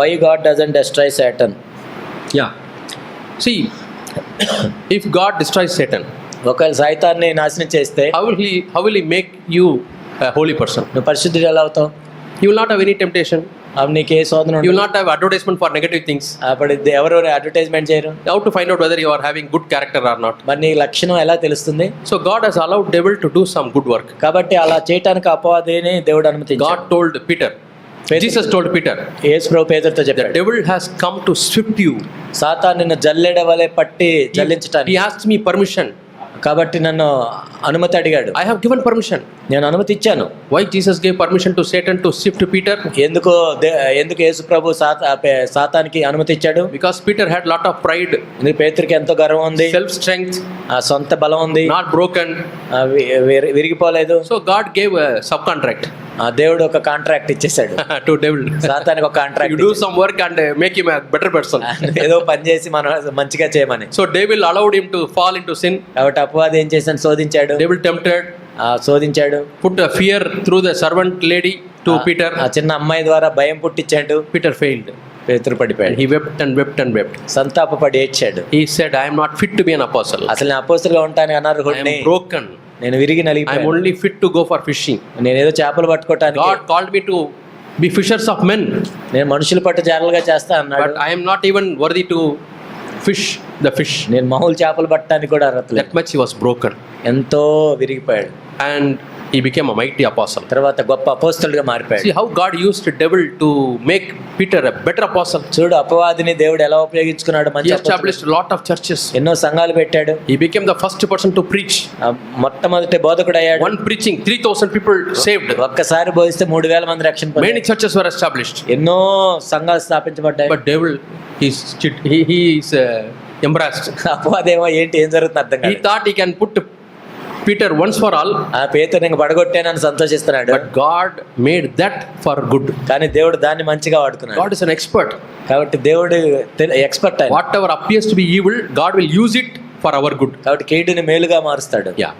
Why God doesn't destroy Satan Yeah. See, if God destroys Satan, ఒకవేళ సైతాన్ని నాశనం చేస్తే how will he how will he make you a holy person? నువ్వు పరిశుద్ధుడు ఎలా అవుతావు You will not have any temptation. అప్పుడు నీకు ఏ శోధన will not have advertisement for negative things. అప్పుడు ఎవరు అడ్వర్టైజ్మెంట్ చేయరు How to find out whether you are having good character or not. మరి నీ లక్షణం ఎలా తెలుస్తుంది So God has allowed devil to do some good work. కాబట్టి అలా చేయటానికి అపవాదిని దేవుడు అనుమతి God told Peter. Jesus told Peter, యేసు ప్రభు పేదరితో చెప్పాడు devil has come to swift you. Satan నిన్ను జల్లెడ వలె పట్టి జల్లించటానికి He asked me permission. కాబట్టి నన్ను అనుమతి అడిగాడు I have given permission. నేను అనుమతి ఇచ్చాను Why Jesus gave permission to Satan to sift Peter? ఎందుకు ఎందుకు యేసు ప్రభు సాతానికి అనుమతి ఇచ్చాడు Because Peter had lot of pride, ఎందుకు పేతురికి ఎంతో గర్వం ఉంది self strength, ఆ సొంత బలం ఉంది not broken. ఆ వి- విరి- విరిగిపోలేదు So God gave a subcontract ఆ దేవుడు ఒక కాంట్రాక్ట్ ఇచ్చేసాడు టు డెవిల్ సాతానికి ఒక contract you some work and make you better person ఏదో పని చేసి మనం మంచిగా చేయమని. So devil allowed him to fall into sin కాబట్టి అపవాది ఏం చేశాను శోధించాడు. Devil tempted శోధించాడు. Put fear through the servant lady to Peter ఆ చిన్న అమ్మాయి ద్వారా భయం పుట్టించాడు. పీటర్ ఫెయిల్డ్ పేతులు పడిపోయాడు. He wept and wept and wept సంతాప పడి ఏడ్చాడు he said I'm not fit to be an apostle అసలు నేను అపోసల్గా ఉంటాను అన్నారు నేను విరిగి నలిగి I only fit to go for fishing నేను ఏదో చేపలు పట్టుకోవటానికి God called me to be fishers of men నేను మనుషులు పట్టు జాలలుగా చేస్తా అన్నాడు. But I am not even worthy to fish the fish నేను మామూలు చేపలు పట్టడానికి కూడా అర్హత let much he was broken ఎంతో విరిగిపోయాడు. And he became mighty apostle తర్వాత గొప్ప అపోస్తలుగా మారిపోయాడు. How God use to devil to make Peter better apostle చూడు అపవాదిని దేవుడు ఎలా ఉపయోగించుకున్నాడు మంచి ఎస్టాబ్లిష్ లాట్ ఆఫ్ చర్చెస్ ఎన్నో సంఘాలు పెట్టాడు. He became the first person to preach మొట్టమొదటి బోధకుడు అయ్యాడు one preaching three thousand people save ఒక్కసారి బోధిస్తే మూడు వేల మంది రక్షణ మేని చర్చెస్ వర్ ఎస్టాబ్లిష్ ఎన్నో సంఘాలు స్థాపించబడ్డాయి. బట్ డెవిల్ హీస్ చిట్ అపవాదేమో ఏంటి ఏం జరుగుతుంది అర్థం he thought he can put Peter once for all ఆ పేతర్ నేను పడగొట్టానని సంతోషిస్తున్నాడు. But God made that for good కానీ దేవుడు దాన్ని మంచిగా వాడుతున్నాడు గాడ్ ఇస్ అన్ ఎక్స్పర్ట్ కాబట్టి దేవుడు expert whatever appears to be evil God will use it for our good కాబట్టి కేటీని మేలుగా మారుస్తాడు. యా